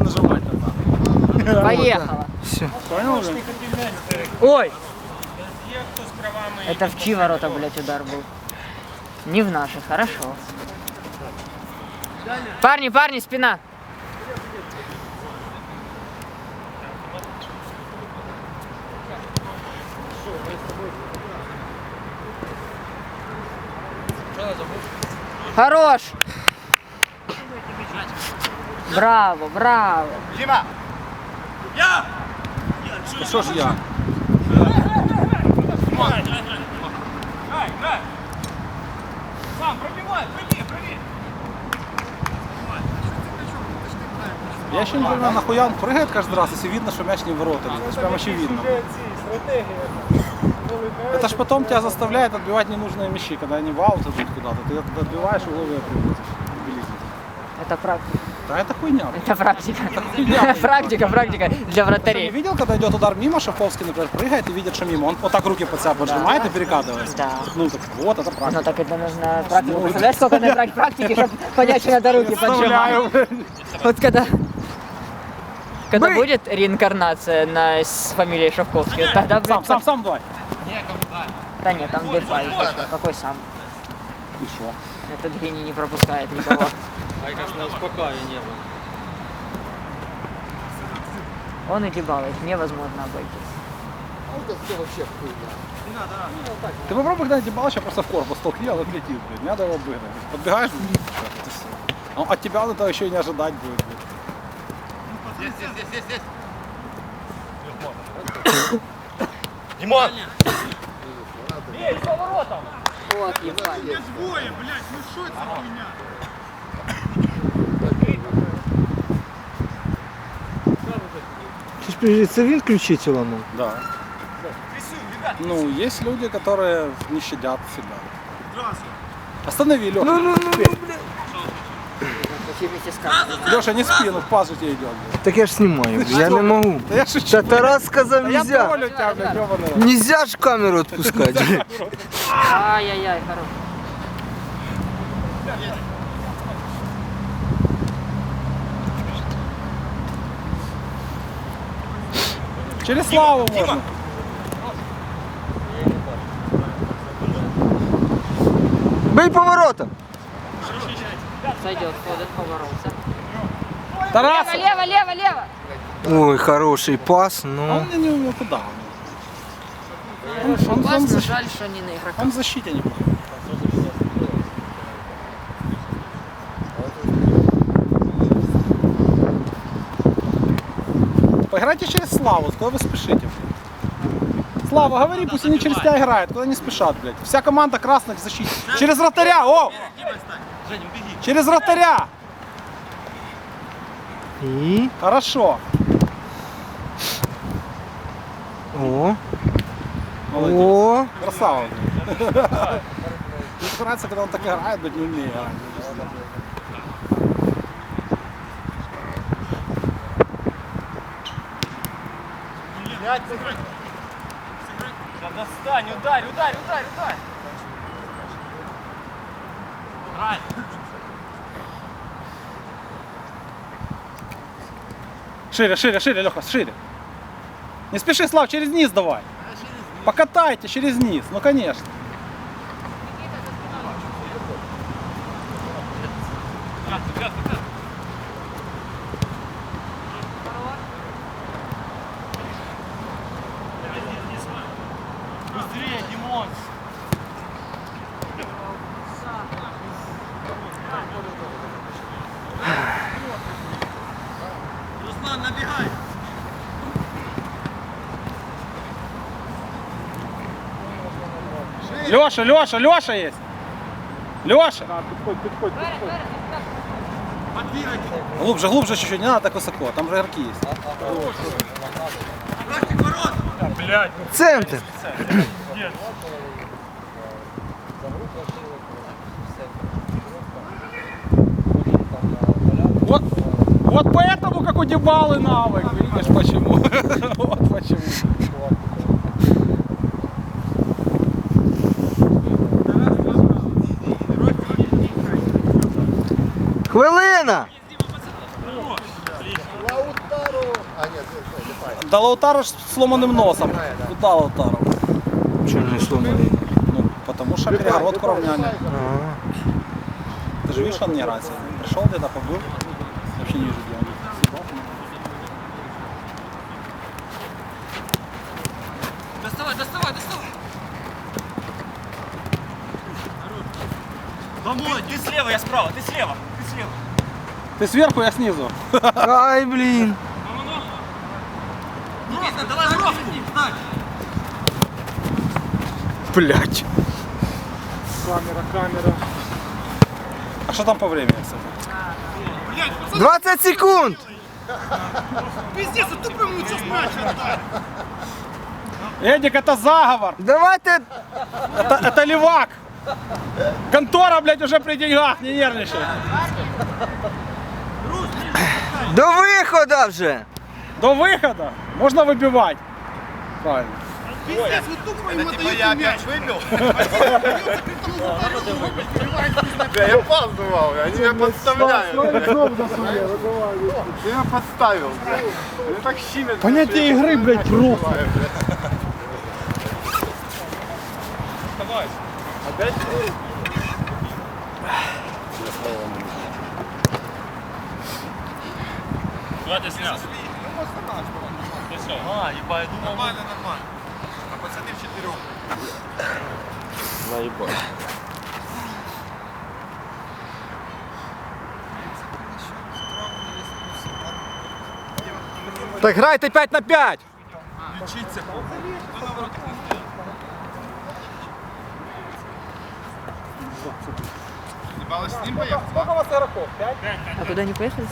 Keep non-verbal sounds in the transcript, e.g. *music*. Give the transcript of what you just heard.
нажимать надо. Поехала. Все. Понял уже? Ой! Это в чьи ворота, блядь, удар был? Не в наши, хорошо. Парни, парни, спина. Хорош! Браво, браво! Що ж я? Я еще не понимаю, нахуя он прыгает каждый раз, если видно, что мяч не в ворота летит. Это ж прям очевидно. Это ж потом тебя заставляет отбивать ненужные мячи, когда они в аут идут куда-то. Ты когда отбиваешь, угловые приходят. Это практика. Да это хуйня. Это практика. хуйня. *laughs* Практика, практика для Ты не вратарей. видел, когда идет удар мимо, Шаховский, например, прыгает и видит, что мимо. Он вот так руки под себя поджимает и перекатывается. Да. Ну так вот, это Ну практика. так это нужно практику. Представляешь, сколько надо брать практики, чтобы понять, что надо руки поджимать. Вот когда... Когда будет реинкарнация на с фамилией Шавковский, тогда, Сам, блядь, сам, сам давай. Да нет, там Дебай. Какой сам? И что? Этот гений не пропускает никого. Он и Дебал, их невозможно обойти. Ты попробуй когда-нибудь Балыча просто в корпус толкни, он отлетит, блядь. Не надо его обыграть. Подбегаешь, блядь, это. А От тебя он этого еще и не ожидать будет, блядь. Вот, ебать. Чи ж подожди, це він ключі ламав? Да. Ну, есть люди, которые не щадят себя. Останови, Леша. Ну, ну, ну, ну, бля. Почти вместе с камерой. Леша, не спи, ну в паз же тебе идет. блядь. Так я ж знімаю, бля, я не можу. Да я шучу. Та Тарас сказав, Да я нельзя. троллю тебя, блядь, ёбаный рот. Нельзя ж камеру відпускати. бля. Ай-яй-яй, хорош. Через славу можно. Бий поворотом. Сойдет, ходит, поборолся. Тарас! Лево, лево, лево! Ой, хороший пас, А ну. он не умел куда. Он, он, он, Классно, защ- жаль, что не на игрока. он в защите неплохой. Поиграйте через Славу, куда вы спешите? Слава, говори, пусть они через тебя играют, куда не спешат, блядь. Вся команда красных в защите. Через вратаря, о! Через вратаря! І. Хорошо. О. Молодец. О. Красава. блядь. Мне нравится, когда он так играет, блядь, не умеет играть. Достань, ударь, ударь, ударь, ударь. Шире, шире, шире, Леха, шире. Не спеши, Слав, через низ давай. Покатайте через низ, ну конечно. Леша, Леша, Леша есть. Леша. Подвигайте. Глубже, глубже чуть-чуть, не надо так высоко, там же игроки есть. Блядь, Центр. Вот, вот поэтому, как у Дебалы навык, видишь почему. *laughs* Вот почему. Хвилина. Да Лаутаро ж з сломаним носом. Куда Лаутаро? Чого не сломаний? Ну, потому что перегородку равняли. Ты же видишь, он не сегодня. Пришел где-то, побыл. Вообще не вижу, где он. Доставай, доставай, доставай. Домой, ты слева, я справа, ты слева, ты сверху, я снизу. Ай, блін. Никита, давай бровку. Дай. Блять. Камера, камера. А что там по времени, кстати? 20 секунд. Пиздец, а ты прям лучше матча. Эдик, это заговор. Давайте Это, это левак. Контора, блядь, уже при деньгах, не нервничай. До виходу вже. До выхода можно выбивать. Правильно. Пиздец, вы тупо ему даете мяч. Я опаздывал, они меня подставляют. Ты меня подставил. Они так щимят. Понятие игры, блядь, просто. Куда ты снял? А, ебать, думал. Нормально, нормально. А пацаны в четырех. Так грайте 5 на 5. Сколько у вас игроков? Пять? А куда они поехали?